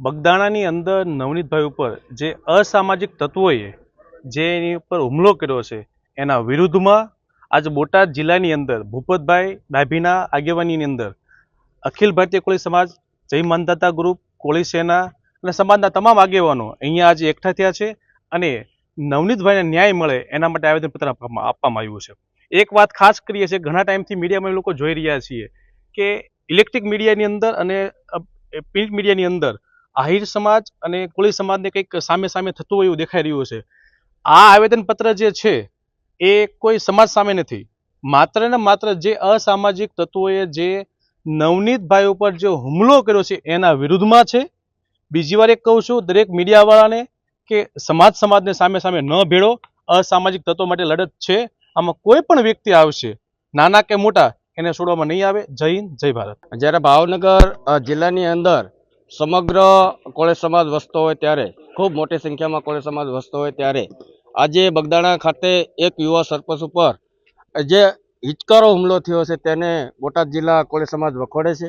બગદાણાની અંદર નવનીતભાઈ ઉપર જે અસામાજિક તત્વોએ જે એની ઉપર હુમલો કર્યો છે, એના વિરુદ્ધમાં આજ બોટાદ જિલ્લાની અંદર ભૂપતભાઈ ડાભીના આગેવાનીની અંદર અખિલ ભારતીય કોળી સમાજ, જય માનદાતા ગ્રુપ, કોળી સેના અને સમાજના તમામ આગેવાનો અહીંયા આજે એકઠા થયા છે અને નવનીતભાઈને ન્યાય મળે એના માટે આવેદનપત્ર આપવામાં આપવામાં આવ્યું છે. એક વાત ખાસ કરીએ છીએ, ઘણા ટાઈમથી મીડિયામાં લોકો જોઈ રહ્યા છીએ કે ઇલેક્ટ્રિક મીડિયાની અંદર અને પ્રિન્ટ મીડિયાની અંદર આહિર સમાજ અને કોળી સમાજને કંઈક સામે સામે થતું હોય એવું દેખાઈ રહ્યું છે આ આવેદનપત્ર જે છે, એ કોઈ સમાજ સામે નથી. માત્ર ને માત્ર જે અસામાજિક તત્વોએ જે નવનીતભાઈ ઉપર જે હુમલો કર્યો છે, એના વિરુદ્ધમાં છે. બીજી વાર એક કહું છું, દરેક મીડિયાવાળાને કે સમાજ સમાજને સામે સામે ન ભેળો. અસામાજિક તત્વો માટે લડત છે. આમાં કોઈ પણ વ્યક્તિ આવશે, નાના કે મોટા, એને છોડવામાં નહીં આવે. જય હિન્દ, જય ભારત. જ્યારે ભાવનગર જિલ્લાની અંદર સમગ્ર કોળી સમાજ વસતો હોય ત્યારે, ખૂબ મોટી સંખ્યામાં કોળી સમાજ વસતો હોય ત્યારે, આજે બગદાણા ખાતે એક યુવા સરપંચ ઉપર જે હિચકારો હુમલો થયો છે તેને બોટાદ જિલ્લા કોળી સમાજ વખોડે છે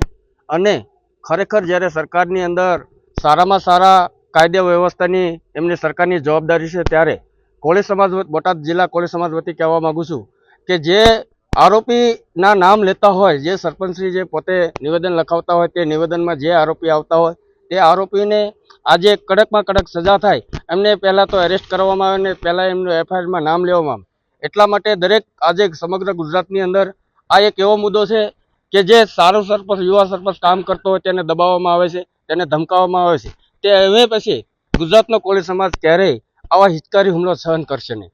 અને ખરેખર જ્યારે સરકારની અંદર સારામાં સારા કાયદા વ્યવસ્થાની એમની સરકારની જવાબદારી છે ત્યારે કોળી સમાજ બોટાદ જિલ્લા કોળી સમાજ વતી કહેવા માગું છું કે જે આરોપીના નામ લેતા હોય, જે સરપંચશ્રી જે પોતે નિવેદન લખાવતા હોય, તે નિવેદનમાં જે આરોપી આવતા હોય, તે આરોપીને આજે કડકમાં કડક સજા થાય, એમને પહેલાં તો એરેસ્ટ કરવામાં આવે ને પહેલાં એમનું એફઆઈઆરમાં નામ લેવામાં આવે. એટલા માટે દરેક આજે સમગ્ર ગુજરાતની અંદર આ એક એવો મુદ્દો છે કે જે સારો સરપંચ, યુવા સરપંચ કામ કરતો હોય તેને દબાવવામાં આવે છે, તેને ધમકાવવામાં આવે છે. તે હવે પછી ગુજરાતનો કોળી સમાજ ક્યારેય આવા હિચકારી હુમલો સહન કરશે નહીં.